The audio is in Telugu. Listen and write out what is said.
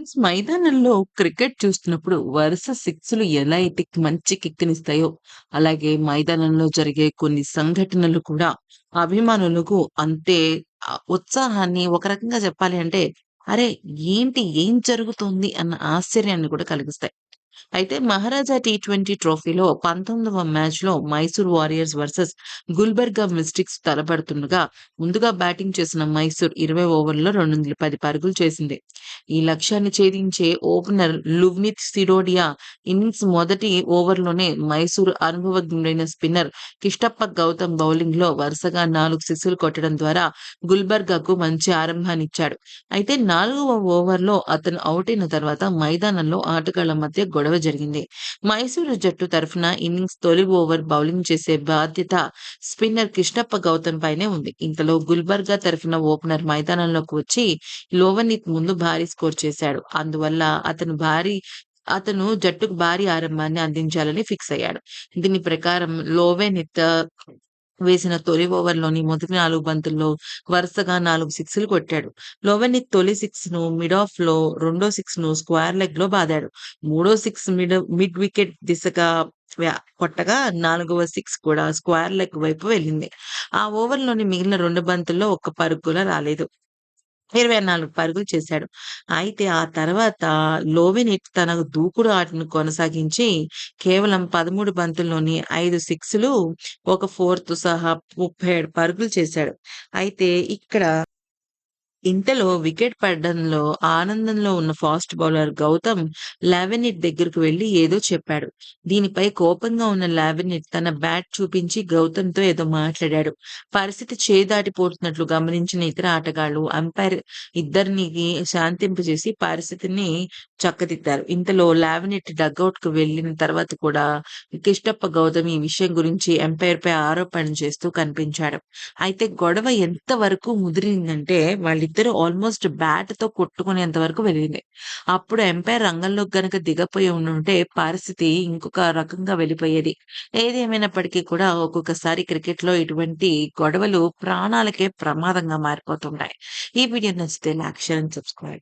ఫ్రెండ్స్ మైదానంలో క్రికెట్ చూస్తున్నప్పుడు వరుస సిక్స్‌లు ఎలా అయితే మంచి కిక్‌నిస్తాయో, అలాగే మైదానంలో జరిగే కొన్ని సంఘటనలు కూడా అభిమానులకు అంతే ఉత్సాహాన్ని ఒక రకంగా చెప్పాలి అంటే, అరే! ఏంటి? ఏం జరుగుతుంది అన్న ఆశ్చర్యాన్ని కూడా కలిగిస్తాయి. అయితే మహారాజా టీ20 ట్రోఫీలో 19వ మ్యాచ్‌లో Mysore Warriors versus Gulbarga Mystics తలపడుతుండగా, ముందుగా బ్యాటింగ్ చేసిన మైసూర్ 20 ఓవర్లలో 210 పరుగులు చేసింది. ఈ లక్ష్యాన్ని ఛేదించే ఓపెనర్ లువ్నిత్ సిడోడియా ఇన్నింగ్స్ మొదటి ఓవర్‌లోనే మైసూరు అనుభవజ్ఞుడైన స్పిన్నర్ కిష్టప్ప గౌతమ్ బౌలింగ్లో వరుసగా 4 సిక్స్‌లు కొట్టడం ద్వారా గుల్బర్గాకు మంచి ఆరంభాన్నిచ్చాడు. అయితే నాలుగవ ఓవర్‌లో అతను ఔటైన తర్వాత మైదానంలో ఆటగాళ్ళ మధ్య గొడవ జరిగింది. మైసూరు జట్టు తరఫున ఇన్నింగ్స్ తొలి ఓవర్ బౌలింగ్ చేసే బాధ్యత స్పిన్నర్ కిష్టప్ప గౌతమ్ పైనే ఉంది. ఇంతలో గుల్బర్గా తరఫున ఓపెనర్ మైదానంలోకి వచ్చి లోవనిత్ ముందు భారీ స్కోర్ చేశాడు. అందువల్ల అతను భారీ అతను జట్టుకు భారీ ఆరంభాన్ని అందించాలని ఫిక్స్ అయ్యాడు. దీని ప్రకారం లోవెనిత్ వేసిన తొలి ఓవర్‌లోని మొదటి నాలుగు బంతుల్లో వరుసగా నాలుగు సిక్స్‌లు కొట్టాడు. లోవెనిత్ తొలి సిక్స్ను మిడ్ ఆఫ్లో రెండో సిక్స్ను స్క్వేర్ లెగ్‌లో బాదాడు. మూడో సిక్స్ మిడ్ మిడ్ వికెట్ దిశగా కొట్టగా నాలుగవ సిక్స్ కూడా స్క్వేర్ లెగ్ వైపు వెళ్ళింది. ఆ ఓవర్‌లోని మిగిలిన రెండు బంతుల్లో ఒక్క పరుగుల రాలేదు ఇరవై నాలుగు పరుగులు చేశాడు. అయితే ఆ తర్వాత లోవెనిట్ తన దూకుడు ఆటను కొనసాగించి కేవలం పదమూడు బంతుల్లోని ఐదు సిక్స్‌లు, ఒక ఫోర్త్ సహా 37 పరుగులు చేశాడు. అయితే ఇక్కడ ఇంతలో వికెట్ పడడంలో ఆనందంలో ఉన్న ఫాస్ట్ బౌలర్ గౌతమ్ లావెనిట్ దగ్గరకు వెళ్ళి ఏదో చెప్పాడు. దీనిపై కోపంగా ఉన్న లావెనిట్ తన బ్యాట్ చూపించి గౌతమ్‌తో ఏదో మాట్లాడాడు. పరిస్థితి చేదాటిపోతున్నట్లు గమనించిన ఇతర ఆటగాళ్ళు, అంపైర్ ఇద్దరిని శాంతింపజేసి పరిస్థితిని చక్కదిద్దారు. ఇంతలో లావెనిట్కు వెళ్ళిన తర్వాత కూడా కిష్టప్ప గౌతమ్ ఈ విషయం గురించి అంపైర్‌పై ఆరోపణలు చేస్తూ కనిపించాడు. అయితే గొడవ ఎంత వరకు ముదిరిందంటే ఇద్దరు ఆల్మోస్ట్ బ్యాట్తో కొట్టుకునేంత వరకు వెళ్ళింది. అప్పుడు ఎంపైర్ రంగంలోకి గనక దిగపోయి ఉండుంటే పరిస్థితి ఇంకొక రకంగా వెళ్ళిపోయేది. ఏదేమైనప్పటికీ కూడా ఒక్కొక్కసారి క్రికెట్లో ఇటువంటి గొడవలు ప్రాణాలకే ప్రమాదంగా మారిపోతుంటాయి. ఈ వీడియో నచ్చితే లైక్, షేర్ అండ్ సబ్స్క్రైబ్.